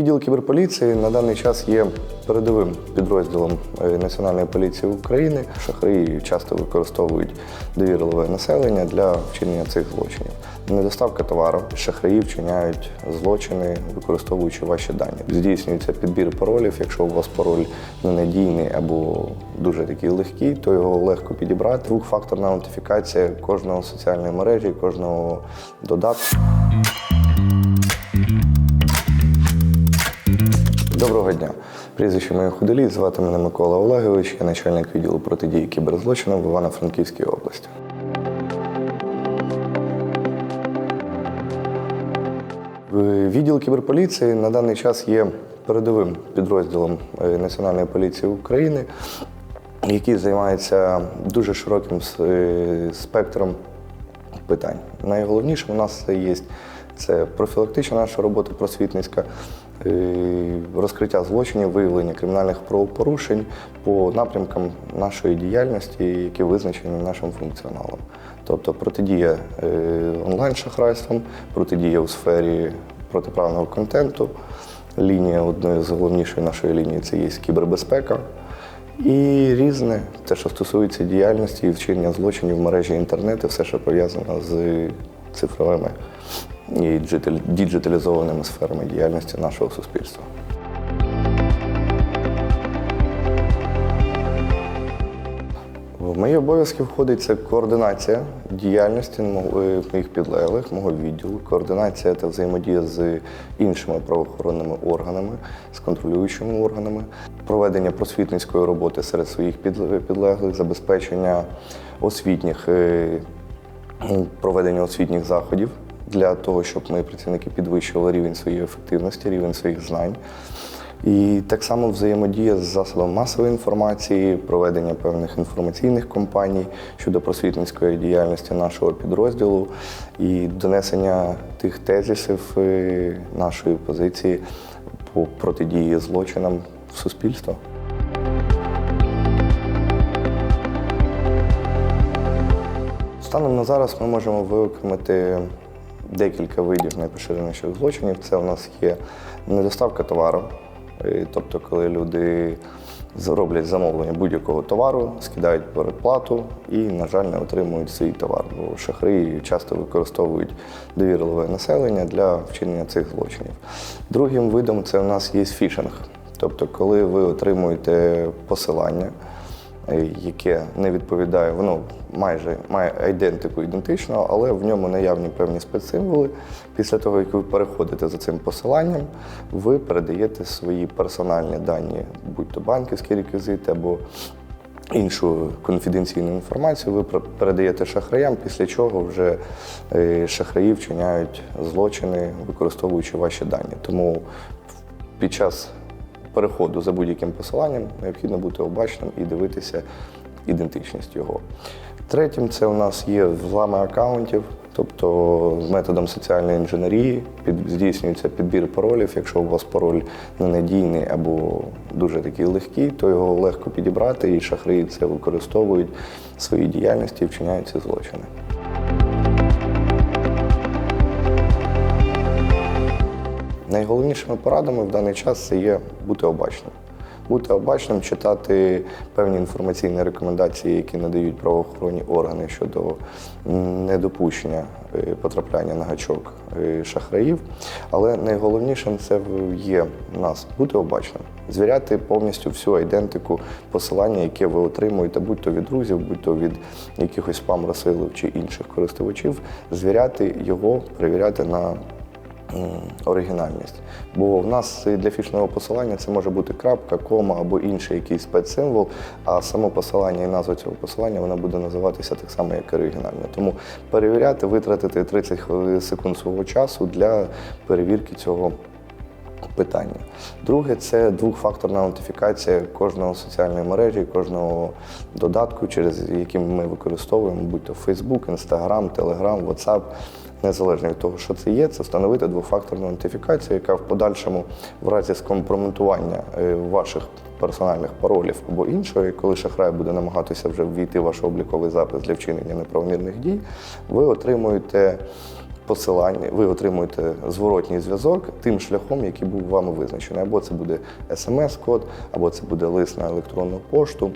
Відділ кіберполіції на даний час є передовим підрозділом е, Національної поліції України. Шахраї часто використовують довірливе населення для вчинення цих злочинів. Недоставка товару, шахраї вчиняють злочини, використовуючи ваші дані. Здійснюється підбір паролів. Якщо у вас пароль ненадійний або дуже такий легкий, то його легко підібрати. Двохфакторна аутентифікація кожного соціальної мережі, кожного додатку. Доброго дня. Прізвище моє Худолій, звати мене Микола Олегович, я начальник відділу протидії кіберзлочинам в Івано-Франківській області. Відділ кіберполіції на даний час є передовим підрозділом е, Національної поліції України, який займається дуже широким е, спектром питань. Найголовніше у нас є це профілактична наша робота просвітницька, розкриття злочинів, виявлення кримінальних правопорушень по напрямкам нашої діяльності, які визначені нашим функціоналом. Тобто протидія е, онлайн-шахрайствам, протидія у сфері протиправного контенту. Лінія одної з головнішої нашої лінії це є кібербезпека. І різне, те, що стосується діяльності і вчинення злочинів в мережі інтернету, все, що пов'язано з цифровими і діджиталізованими сферами діяльності нашого суспільства. В мої обов'язки входить це координація діяльності е, моїх підлеглих, мого відділу, координація та взаємодія з іншими правоохоронними органами, з контролюючими органами, проведення просвітницької роботи серед своїх підлеглих, забезпечення освітніх, е, проведення освітніх заходів для того, щоб мої працівники підвищували рівень своєї ефективності, рівень своїх знань. І так само взаємодія з засобами масової інформації, проведення певних інформаційних кампаній щодо просвітницької діяльності нашого підрозділу і донесення тих тезисів е, нашої позиції по протидії злочинам в суспільство. Станом на зараз ми можемо виокремити декілька видів найпоширеніших злочинів. Це у нас є недоставка товару, тобто, коли люди зроблять замовлення будь-якого товару, скидають передплату і, на жаль, не отримують свій товар. Бо шахраї часто використовують довірливе населення для вчинення цих злочинів. Другим видом це у нас є фішинг. Тобто, коли ви отримуєте посилання, яке не відповідає, воно майже має ідентику ідентичного, але в ньому наявні певні спецсимволи. Після того, як ви переходите за цим посиланням, ви передаєте свої персональні дані, будь-то банківські реквізити або іншу конфіденційну інформацію, ви пер- передаєте шахраям, після чого вже е, шахраї вчиняють злочини, використовуючи ваші дані. Тому під час переходу за будь-яким посиланням необхідно бути обачним і дивитися ідентичність його. Третім це у нас є взлами акаунтів, тобто методом соціальної інженерії під, здійснюється підбір паролів. Якщо у вас пароль ненадійний або дуже такий легкий, то його легко підібрати, і шахраї це використовують в своїй діяльності і вчиняють ці злочини. Найголовнішими порадами в даний час це є бути обачним. Бути обачним, читати певні інформаційні рекомендації, які надають правоохоронні органи щодо недопущення е, потрапляння на гачок е, шахраїв. Але найголовнішим це є нас бути обачним, звіряти повністю всю ідентику посилання, яке ви отримуєте, будь-то від друзів, будь-то від якихось спам-розсилів чи інших користувачів, звіряти його, перевіряти на оригінальність. Бо в нас для фішного посилання це може бути крапка, кома або інший якийсь спецсимвол, а само посилання і назва цього посилання вона буде називатися так само, як оригінальне. Тому перевіряти, витратити 30 хвилин- секунд свого часу для перевірки цього питання. Друге це двохфакторна аутентифікація кожного соціальної мережі, кожного додатку, через який ми використовуємо, будь то Facebook, Instagram, Telegram, WhatsApp. Незалежно від того, що це є, це встановити двохфакторну аутентифікацію, яка в подальшому, в разі скомпрометування е, ваших персональних паролів або іншого, коли шахрай буде намагатися вже ввійти в ваш обліковий запис для вчинення неправомірних дій, ви отримуєте посилання, ви отримуєте зворотній зв'язок тим шляхом, який був вами визначений. Або це буде смс-код, або це буде лист на електронну пошту.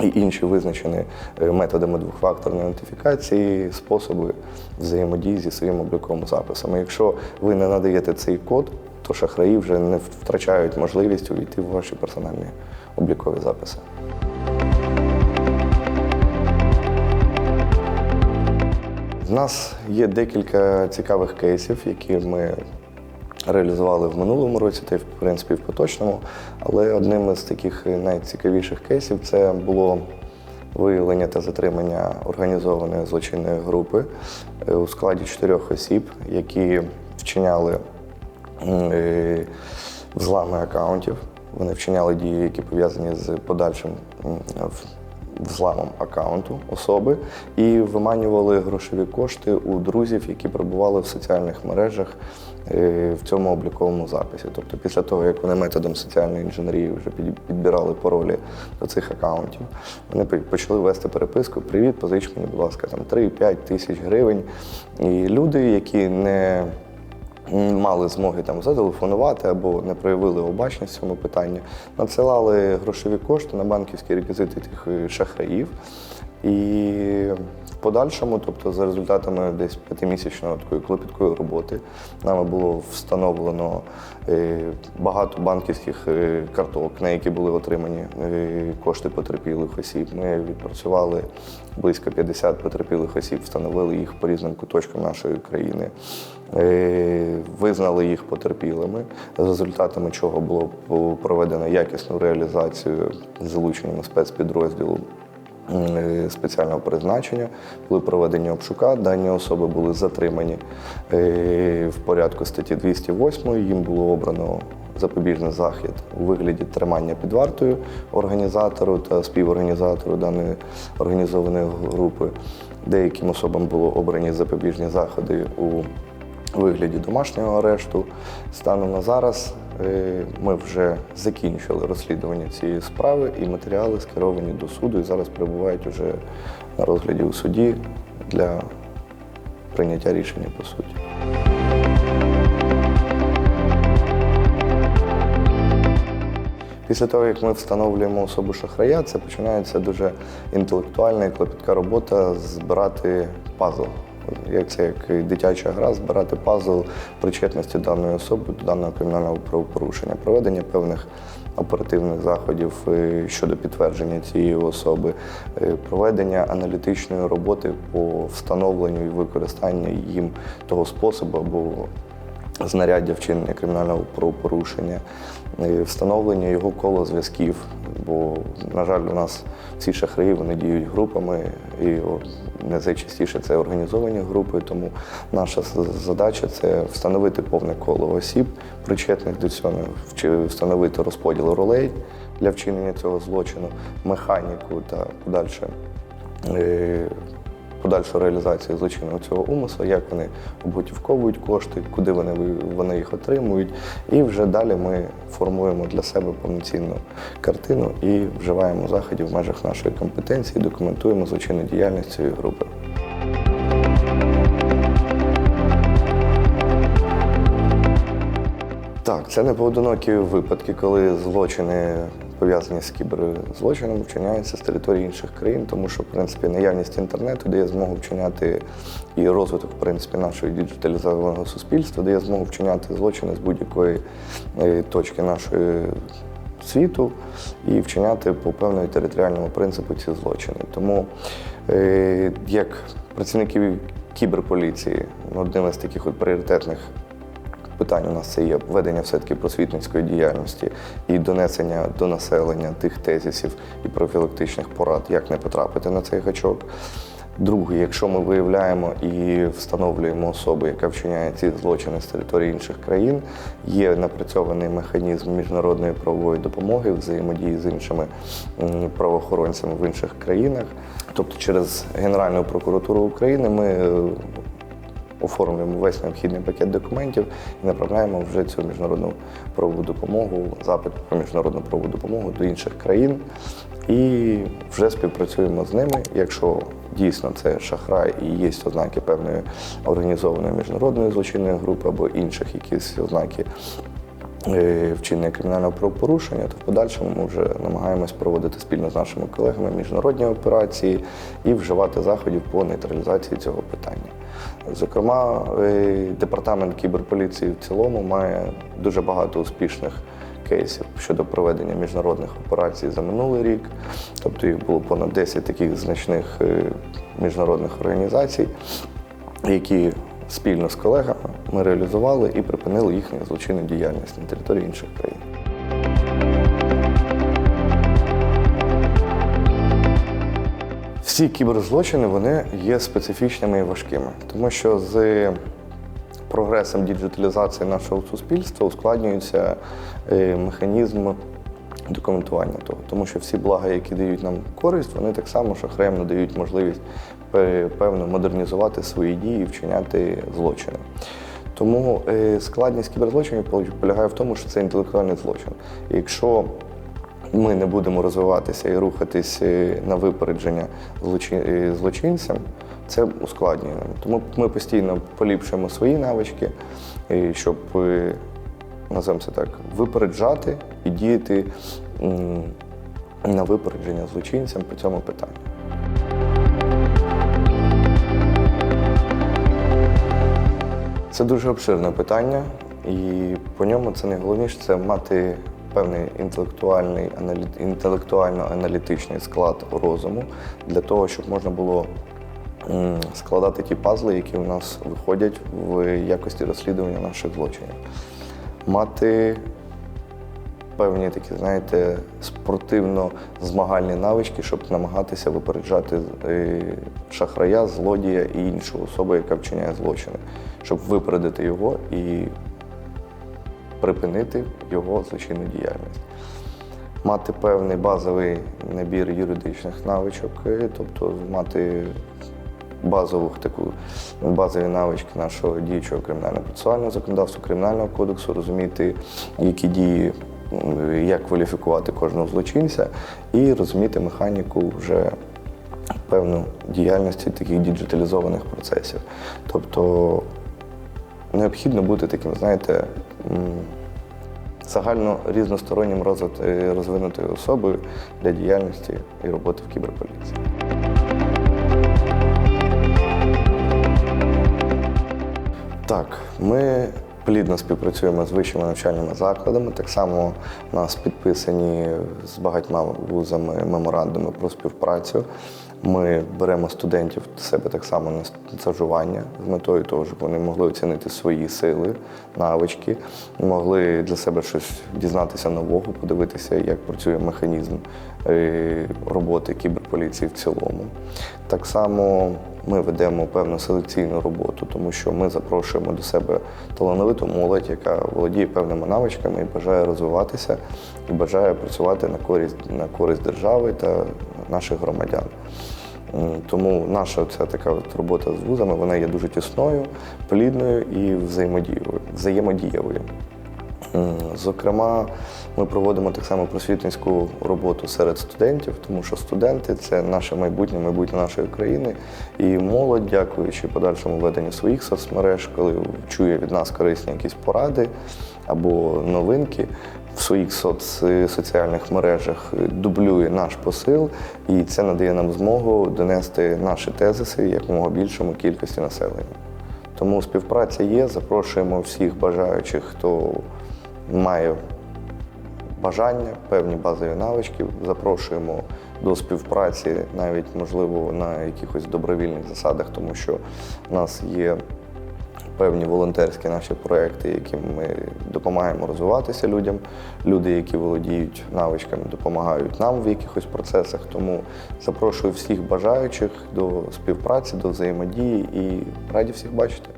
І інші визначені е, методами двохфакторної ідентифікації способи взаємодії зі своїм обліковим записом. Якщо ви не надаєте цей код, то шахраї вже не втрачають можливість увійти в ваші персональні облікові записи. У нас є декілька цікавих кейсів, які ми реалізували в минулому році та й в принципі в поточному. Але одним із таких найцікавіших кейсів це було виявлення та затримання організованої злочинної групи е, у складі чотирьох осіб, які вчиняли е, взлами акаунтів. Вони вчиняли дії, які пов'язані з подальшим взламом акаунту особи і виманювали грошові кошти у друзів, які перебували в соціальних мережах е, в цьому обліковому записі. Тобто, після того, як вони методом соціальної інженерії вже під- підбирали паролі до цих акаунтів, вони почали вести переписку: Привіт, позич мені, будь ласка, там 3-5 тисяч гривень. І люди, які не мали змоги там зателефонувати або не проявили обачність в цьому питанні, надсилали грошові кошти на банківські реквізити тих е, шахраїв. І в подальшому, тобто за результатами десь п'ятимісячної такої клопіткої роботи, нами було встановлено е, багато банківських е, карток, на які були отримані кошти потерпілих осіб. Ми відпрацювали близько 50 потерпілих осіб, встановили їх по різним куточкам нашої країни. Е, Визнали їх потерпілими, за результатами чого було проведено якісну реалізацію з залученням спецпідрозділу е, спеціального призначення. Були проведені обшука, дані особи були затримані е, в порядку статті 208. Їм було обрано запобіжний захід у вигляді тримання під вартою організатору та співорганізатору даної організованої групи. Деяким особам було обрані запобіжні заходи у вигляді домашнього арешту. Станом на зараз е, ми вже закінчили розслідування цієї справи, і матеріали скеровані до суду і зараз перебувають уже на розгляді у суді для прийняття рішення по суті. Після того, як ми встановлюємо особу шахрая, це починається дуже інтелектуальна і клопітка робота збирати пазл. Як це як дитяча гра, збирати пазл причетності даної особи до даного кримінального правопорушення, проведення певних оперативних заходів е, щодо підтвердження цієї особи, е, проведення аналітичної роботи по встановленню і використанню їм того способу або знаряддя вчинення кримінального правопорушення, е, встановлення його кола зв'язків. Бо, на жаль, у нас всі шахраї вони діють групами, і не найчастіше це організовані групи. Тому наша задача це встановити повне коло осіб, причетних до цього, чи встановити розподіл ролей для вчинення цього злочину, механіку та подальше. Подальшу реалізацію злочинного цього умислу, як вони обготівковують кошти, куди вони, вони їх отримують. І вже далі ми формуємо для себе повноцінну картину і вживаємо заходів в межах нашої компетенції, документуємо злочинну діяльність цієї групи. Так, це не поодинокі випадки, коли злочини пов'язані з кіберзлочином вчиняються з території інших країн, тому що в принципі наявність інтернету дає змогу вчиняти і розвиток в принципі нашого діджиталізованого суспільства, дає змогу вчиняти злочини з будь-якої е, точки нашої світу і вчиняти по певному територіальному принципу ці злочини. Тому е, як працівники кіберполіції, одним із таких от пріоритетних питань у нас це є ведення все-таки просвітницької діяльності і донесення до населення тих тезисів і профілактичних порад, як не потрапити на цей гачок. Друге, якщо ми виявляємо і встановлюємо особу, яка вчиняє ці злочини з території інших країн, є напрацьований механізм міжнародної правової допомоги, взаємодії з іншими правоохоронцями в інших країнах. Тобто через Генеральну прокуратуру України ми е, оформлюємо весь необхідний пакет документів і направляємо вже цю міжнародну правову допомогу, запит про міжнародну правову допомогу до інших країн і вже співпрацюємо з ними. Якщо дійсно це шахрай і є ознаки певної організованої міжнародної злочинної групи або інших якісь ознаки вчинення кримінального правопорушення, то в подальшому ми вже намагаємось проводити спільно з нашими колегами міжнародні операції і вживати заходів по нейтралізації цього питання. Зокрема, е, департамент кіберполіції в цілому має дуже багато успішних кейсів щодо проведення міжнародних операцій за минулий рік. Тобто їх було понад 10 таких значних е, міжнародних організацій, які спільно з колегами ми реалізували і припинили їхню злочинну діяльність на території інших країн. Всі кіберзлочини вони є специфічними і важкими, тому що з прогресом діджиталізації нашого суспільства ускладнюється е, механізм документування того, тому що всі блага, які дають нам користь, вони так само шахраям надають можливість певно модернізувати свої дії і вчиняти злочини. Тому е, складність кіберзлочинів полягає в тому, що це інтелектуальний злочин. І Якщо ми не будемо розвиватися і рухатись е, на випередження е, злочинцям, це ускладнює. Тому ми постійно поліпшуємо свої навички, щоб, називаємо це так, випереджати і діяти на випередження злочинцям по цьому питанню. Це дуже обширне питання, і по ньому це найголовніше це мати певний інтелектуальний аналі- інтелектуально-аналітичний склад розуму для того, щоб можна було складати ті пазли, які у нас виходять в якості розслідування наших злочинів. Мати певні такі, знаєте, спортивно-змагальні навички, щоб намагатися випереджати е, шахрая, злодія і іншу особу, яка вчиняє злочини, щоб випередити його і припинити його злочинну діяльність. Мати певний базовий набір юридичних навичок, е, тобто мати базову таку базові навички нашого діючого кримінально-процесуального законодавства, кримінального кодексу, розуміти, які дії, як кваліфікувати кожного злочинця, і розуміти механіку вже певну діяльності таких діджиталізованих процесів. Тобто необхідно бути таким, знаєте, загально різностороннім е, розвинутою особою для діяльності і роботи в кіберполіції. Так, ми плідно співпрацюємо з вищими навчальними закладами. Так само у нас підписані з багатьма вузами меморандуми про співпрацю. Ми беремо студентів до себе так само на стажування з метою того, щоб вони могли оцінити свої сили, навички, могли для себе щось дізнатися нового, подивитися, як працює механізм е, роботи кіберполіції в цілому. Так само ми ведемо певну селекційну роботу, тому що ми запрошуємо до себе талановиту молодь, яка володіє певними навичками і бажає розвиватися, і бажає працювати на користь, на користь держави та наших громадян. Тому наша ця така от робота з вузами вона є дуже тісною, плідною і взаємодієвою, Зокрема, ми проводимо так само просвітницьку роботу серед студентів, тому що студенти це наше майбутнє, майбутнє нашої країни. І молодь, дякуючи подальшому веденню своїх соцмереж, коли чує від нас корисні якісь поради або новинки. В своїх соц... соціальних мережах дублює наш посил, і це надає нам змогу донести наші тезиси якомога більшому кількості населення. Тому співпраця є. Запрошуємо всіх бажаючих, хто має бажання, певні базові навички. Запрошуємо до співпраці, навіть можливо на якихось добровільних засадах, тому що в нас є певні волонтерські наші проекти, яким ми допомагаємо розвиватися людям. Люди, які володіють навичками, допомагають нам в якихось процесах. Тому запрошую всіх бажаючих до співпраці, до взаємодії і раді всіх бачити.